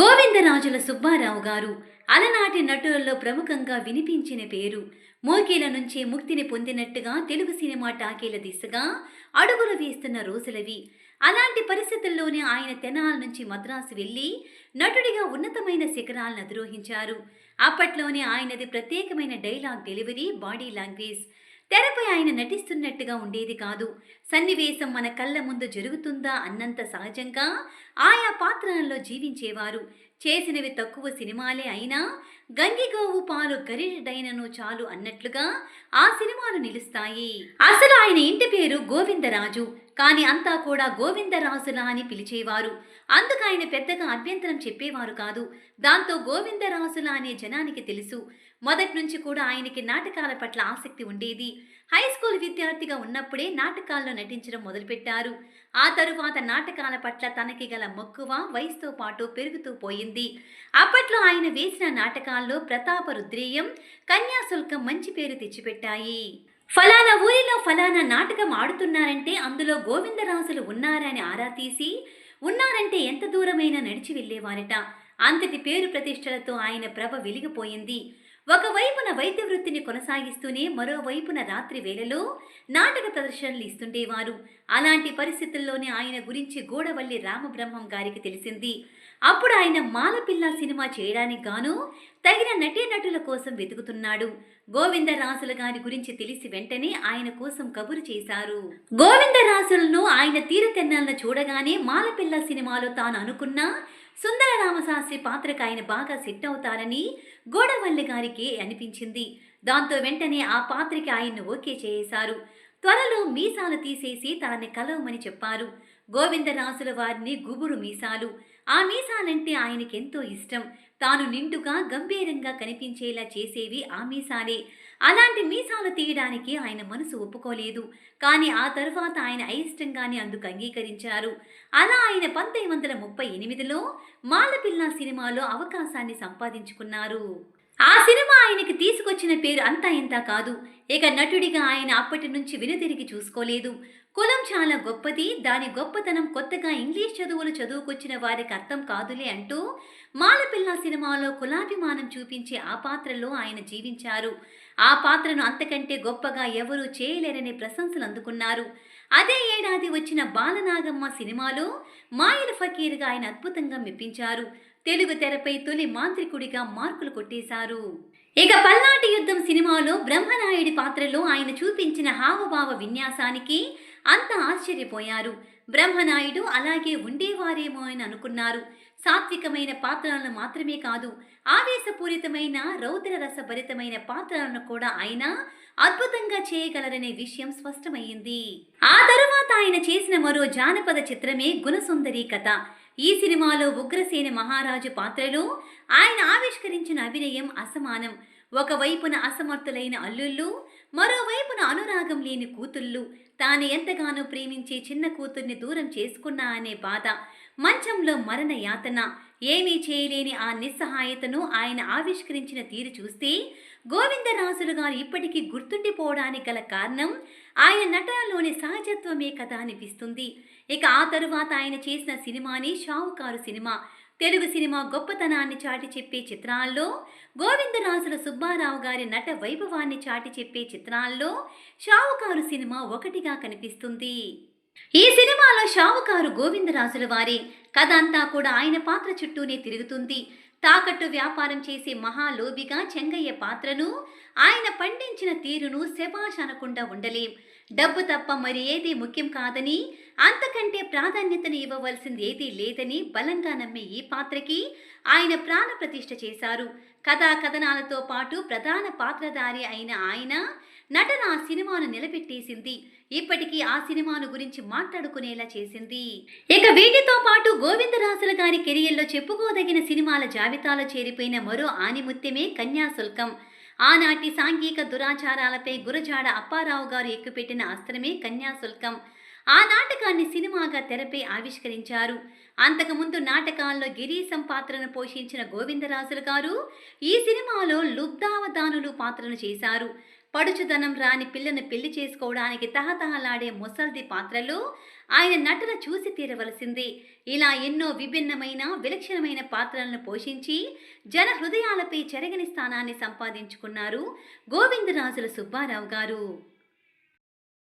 గోవిందరాజుల సుబ్బారావు గారు అలనాటి నటులలో ప్రముఖంగా వినిపించిన పేరు. మోకేల నుంచి ముక్తిని పొందినట్టుగా తెలుగు సినిమా టాకీల దిశగా అడుగులు వేస్తున్న రోజులవి. అలాంటి పరిస్థితుల్లోనే ఆయన తెనాల నుంచి మద్రాసు వెళ్ళి నటుడిగా ఉన్నతమైన శిఖరాలను అధిరోహించారు. అప్పట్లోనే ఆయనది ప్రత్యేకమైన డైలాగ్ డెలివరీ బాడీ లాంగ్వేజ్. తెరపై ఆయన నటిస్తున్నట్టుగా ఉండేది కాదు. సన్నివేశం మన కళ్ళ ముందు జరుగుతుందా అన్నంత సహజంగా ఆయా పాత్రలలో జీవించేవారు. చేసినవి తక్కువ సినిమాలే అయినా గంగిగోవు పాలు గరిడైనను చాలు అన్నట్లుగా ఆ సినిమాలు నిలుస్తాయి. అసలు ఆయన ఇంటి పేరు గోవిందరాజు. కానీ అంతా కూడా గోవిందరాజులా అని పిలిచేవారు. అందుకు ఆయన పెద్దగా అభ్యంతరం చెప్పేవారు కాదు. దాంతో గోవిందరాజులా అనే జనానికి తెలుసు. మొదటి నుంచి కూడా ఆయనకి నాటకాల పట్ల ఆసక్తి ఉండేది. హై స్కూల్ విద్యార్థిగా ఉన్నప్పుడే నాటకాల్లో నటించడం మొదలుపెట్టారు. ఆ తరువాత నాటకాల పట్ల తనకి గల మక్కువ వయసుతో పాటు పెరుగుతూ పోయింది. అప్పట్లో ఆయన వేసిన నాటకాల్లో ప్రతాప రుద్రేయం కన్యాశుల్కం మంచి పేరు తెచ్చిపెట్టాయి. ఫలానా ఊరిలో ఫలానా నాటకం ఆడుతున్నారంటే అందులో గోవిందరాజులు ఉన్నారని ఆరా తీసి ఉన్నారంటే ఎంత దూరమైనా నడిచి వెళ్ళేవారట. అంతటి పేరు ప్రతిష్టలతో ఆయన ప్రభ వెలిగిపోయింది. ఒకవైపున వైద్య వృత్తిని కొనసాగిస్తూనే మరోవైపున రాత్రి వేళలో నాటక ప్రదర్శనలు ఇస్తుండేవారు. అలాంటి పరిస్థితుల్లోనే ఆయన గురించి గోడవల్లి రామబ్రహ్మం గారికి తెలిసింది. అప్పుడు ఆయన మాలపిల్ల సినిమా చేయడానికి గాను తగిన నటీనటుల కోసం వెతుకుతున్నాడు. గోవిందరాసుల గారి గురించి తెలిసి వెంటనే ఆయన కోసం కబురు చేశారు. గోవిందరాసులను ఆయన తీరతెన్నలను చూడగానే మాలపిల్ల సినిమాలో తాను అనుకున్న సుందర రామశాస్త్రి పాత్రకు ఆయన బాగా సెట్ అవుతారని గోడవల్లి గారికి అనిపించింది. దాంతో వెంటనే ఆ పాత్రకి ఆయన్ను ఓకే చేశారు. త్వరలో మీసాలు తీసేసి తనని కలవమని చెప్పారు. గోవిందరాజుల వారిని గుబురు మీసాలు. ఆ మీసాలంటే ఆయనకెంతో ఇష్టం. తాను నిండుగా గంభీరంగా కనిపించేలా చేసేవి ఆ మీసాలే. అలాంటి మీసాలు తీయడానికి ఆయన మనసు ఒప్పుకోలేదు. కానీ ఆ తర్వాత ఆయన అయిష్టంగానే అందుకు అంగీకరించారు. అలా ఆయన పంతొమ్మిది వందల ముప్పై ఎనిమిదిలో మాలపిల్ల సినిమాలో అవకాశాన్ని సంపాదించుకున్నారు. ఆ సినిమా ఆయనకి తీసుకొచ్చిన పేరు అంతా ఇంతా కాదు. ఇక నటుడిగా ఆయన అప్పటి నుంచి వెనుతిరిగి చూసుకోలేదు. కులం చాలా గొప్పది దాని గొప్పతనం కొత్తగా ఇంగ్లీష్ చదువులు చదువుకొచ్చిన వారికి అర్థం కాదులే అంటూ మాలపిల్ల సినిమాలో కులాభిమానం చూపించే ఆ పాత్రలో ఆయన జీవించారు. ఆ పాత్రను అంతకంటే గొప్పగా ఎవరూ చేయలేరనే ప్రశంసలు అందుకున్నారు. అదే ఏడాది వచ్చిన బాలనాగమ్మ సినిమాలో మాయల ఫకీర్గా ఆయన అద్భుతంగా మెప్పించారు. తెలుగు తెరపై తొలి మాంత్రికుడిగా మార్కులు కొట్టేశారు. ఇక పల్నాటి యుద్ధం సినిమాలో బ్రహ్మనాయుడి పాత్రలో ఆయన చూపించిన హావభావ విన్యాసానికి అంత ఆశ్చర్యపోయారు. బ్రహ్మనాయుడు అలాగే ఉండేవారేమో అని అనుకున్నారు. సాత్వికమైన పాత్రలను మాత్రమే కాదు ఆవేశపూరితమైన రౌద్రరసభరితమైన పాత్రలను కూడా ఆయన అద్భుతంగా చేయగలరనే విషయం స్పష్టమైంది ఆ తరువాత ఆయన చేసిన మరో జానపద చిత్రమే గుణసుందరి కథ. ఈ సినిమాలో ఉగ్రసేన మహారాజు పాత్రలో ఆయన ఆవిష్కరించిన అభినయం అసమానం. ఒకవైపున అసమర్థులైన అల్లుళ్ళు మరోవైపున అనురాగం లేని కూతుళ్ళు తాను ఎంతగానో ప్రేమించే చిన్న కూతుర్ని దూరం చేసుకున్నా అనే బాధ మంచంలో మరణ యాతన ఏమీ చేయలేని ఆ నిస్సహాయతను ఆయన ఆవిష్కరించిన తీరు చూస్తే గోవిందరాజులు గారు ఇప్పటికీ గుర్తుండిపోవడానికి గల కారణం ఆయన నటనలోని సహజత్వమే కదా అనిపిస్తుంది. ఇక ఆ తరువాత ఆయన చేసిన సినిమాని షావుకారు సినిమా. తెలుగు సినిమా గొప్పతనాన్ని చాటి చెప్పే చిత్రాల్లో గోవిందరాజుల సుబ్బారావు గారి నట వైభవాన్ని చాటి చెప్పే చిత్రాల్లో షావుకారు సినిమా ఒకటిగా కనిపిస్తుంది. ఈ సినిమాలో షావుకారు గోవిందరాజుల వారే కథ అంతా కూడా ఆయన పాత్ర చుట్టూనే తిరుగుతుంది. తాకట్టు వ్యాపారం చేసే మహాలోబిగా చెంగయ్య పాత్రను ఆయన పండించిన తీరును శబాష్ అనకుండా ఉండలేం. డబ్బు తప్ప మరి ఏది ముఖ్యం కాదని అంతకంటే ప్రాధాన్యతను ఇవ్వవలసింది ఏదీ లేదని బలంగా నమ్మే ఈ పాత్రకి ఆయన ప్రాణ ప్రతిష్ఠ చేశారు. కథా కథనాలతో పాటు ప్రధాన పాత్రధారి అయిన ఆయన నటన ఆ సినిమాను నిలబెట్టేసింది. ఇప్పటికీ ఆ సినిమాను గురించి మాట్లాడుకునేలా చేసింది. ఇక వీటితో పాటు గోవిందరాజుల గారి కెరియర్లో చెప్పుకోదగిన సినిమాల జాబితాలో చేరిపోయిన మరో ఆనిముత్యమే కన్యాశుల్కం ఆనాటి సాంఘిక దురాచారాలపై గురజాడ అప్పారావు గారు ఎక్కుపెట్టిన అస్త్రమే కన్యాశుల్కం ఆ నాటకాన్ని సినిమాగా తెరపై ఆవిష్కరించారు. అంతకుముందు నాటకాల్లో గిరీశం పాత్రను పోషించిన గోవిందరాజులు గారు ఈ సినిమాలో లుబ్ధావధానులు పాత్రను చేశారు. పడుచుదనం రాని పిల్లను పెళ్ళి చేసుకోవడానికి తహతహలాడే ముసల్ది పాత్రలో ఆయన నటన చూసి తీరవలసిందే. ఇలా ఎన్నో విభిన్నమైన విలక్షణమైన పాత్రలను పోషించి జన హృదయాలపై చెరగని స్థానాన్ని సంపాదించుకున్నారు గోవిందరాజుల సుబ్బారావు గారు.